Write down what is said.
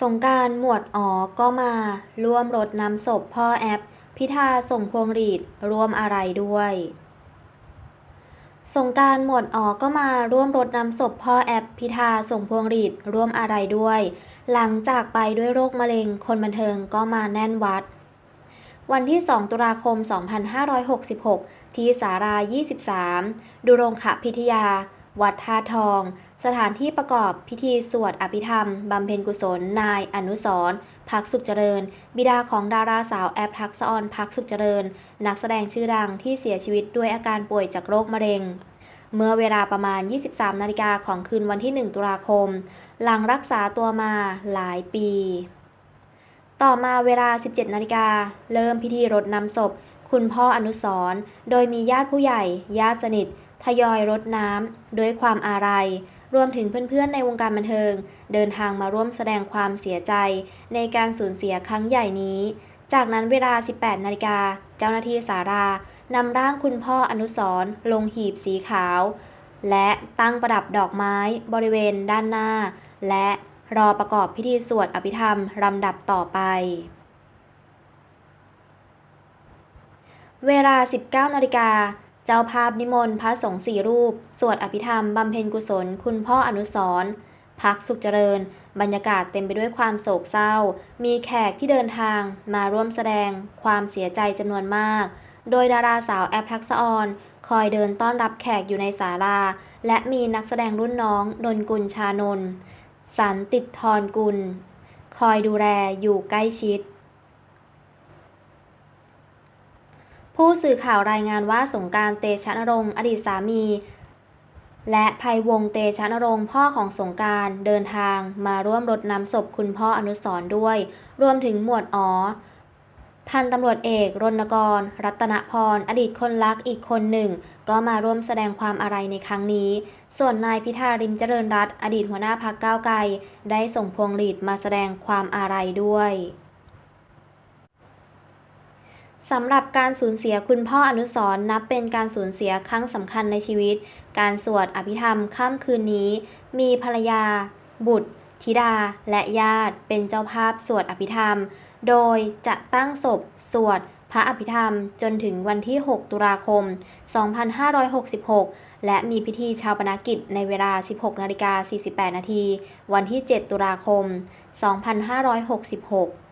สงกรานต์หมวดอ๋อก็มา ร่วมรดน้ำศพพ่อแอป พิธาส่งพวงหรีดร่วมอะไรด้วย สงกานต์หมวดอ๋อก็มาร่วมรดน้ำศพพ่อแอป พิธาส่งพวงหรีดร่วมอะไรด้วย หลังจากไปด้วยโรคมะเร็งคนบันเทิงก็มาแน่นวัด วันที่ 2 ตุลาคม 2566 ที่สารา 23 ดุรงขพิทยา วัดท่าทอง สถานที่ประกอบพิธีสวดอภิธรรม บำเพ็ญกุศล นายอนุสรพักสุขเจริญ บิดาของดาราสาวแอปทักษออนพักสุขเจริญ นักแสดงชื่อดังที่เสียชีวิตด้วยอาการป่วยจากโรคมะเร็ง เมื่อเวลาประมาณ 23 นาฬิกาของคืนวันที่ 1 ตุลาคม หลังรักษาตัวมาหลายปี ต่อมาเวลา 17 นาฬิกาเริ่มพิธีรดน้ำศพ คุณพ่ออนุสรโดยมีญาติผู้ใหญ่ ญาติสนิท ทยอยรดน้ำด้วยความอาลัย รวมถึงเพื่อนๆในวงการบันเทิง เดินทางมาร่วมแสดงความเสียใจในการสูญเสียครั้งใหญ่นี้ จากนั้นเวลา 18 นาฬิกา เจ้าหน้าที่สารานำร่างคุณพ่ออนุสรลงหีบสีขาว และตั้งประดับดอกไม้บริเวณด้านหน้า และรอประกอบพิธีสวดอภิธรรมลำดับต่อไปเวลา 19นาฬิกา เจ้าภาพนิมนต์พระสงฆ์สี่รูป สวดอภิธรรม บำเพ็ญกุศล คุณพ่ออนุสรณ์พักสุขเจริญ บรรยากาศเต็มไปด้วยความโศกเศร้า มีแขกที่เดินทางมาร่วมแสดงความเสียใจจำนวนมาก โดยดาราสาวแอปทักษออน คอยเดินต้อนรับแขกอยู่ในศาลา และมีนักแสดงรุ่นน้องนนกุลชานนสันติดทรกุล คอยดูแลอยู่ใกล้ชิด ผู้สื่อข่าวรายงานว่าสงกานต์เตชะนรงค์อดีตสามี และภัยวงศ์เตชะนรงค์พ่อของสงกานต์เดินทางมาร่วมรดน้ำศพคุณพ่ออนุสรณ์ด้วย รวมถึงหมวดอ๋อพันตำรวจเอกรณกร รัตนพร อดีตคนรักอีกคนหนึ่ง ก็มาร่วมแสดงความอาลัยในครั้งนี้ ส่วนนายพิธาริมเจริญรัตอดีตหัวหน้าพักก้าวไกล ได้ส่งพวงหรีดมาแสดงความอาลัยด้วย สำหรับการสูญเสียคุณพ่ออนุสรณ์นับเป็นการสูญเสียครั้งสำคัญในชีวิต การสวดอภิธรรมค่ำคืนนี้ มีภรรยา บุตร ธิดา และญาติ เป็นเจ้าภาพสวดอภิธรรม โดยจะตั้งศพสวดพระอภิธรรมจนถึงวันที่ 6 ตุลาคม 2566 และมีพิธีชาวปนกิจในเวลา 16นาฬิกา48 นาที วันที่ 7 ตุลาคม 2566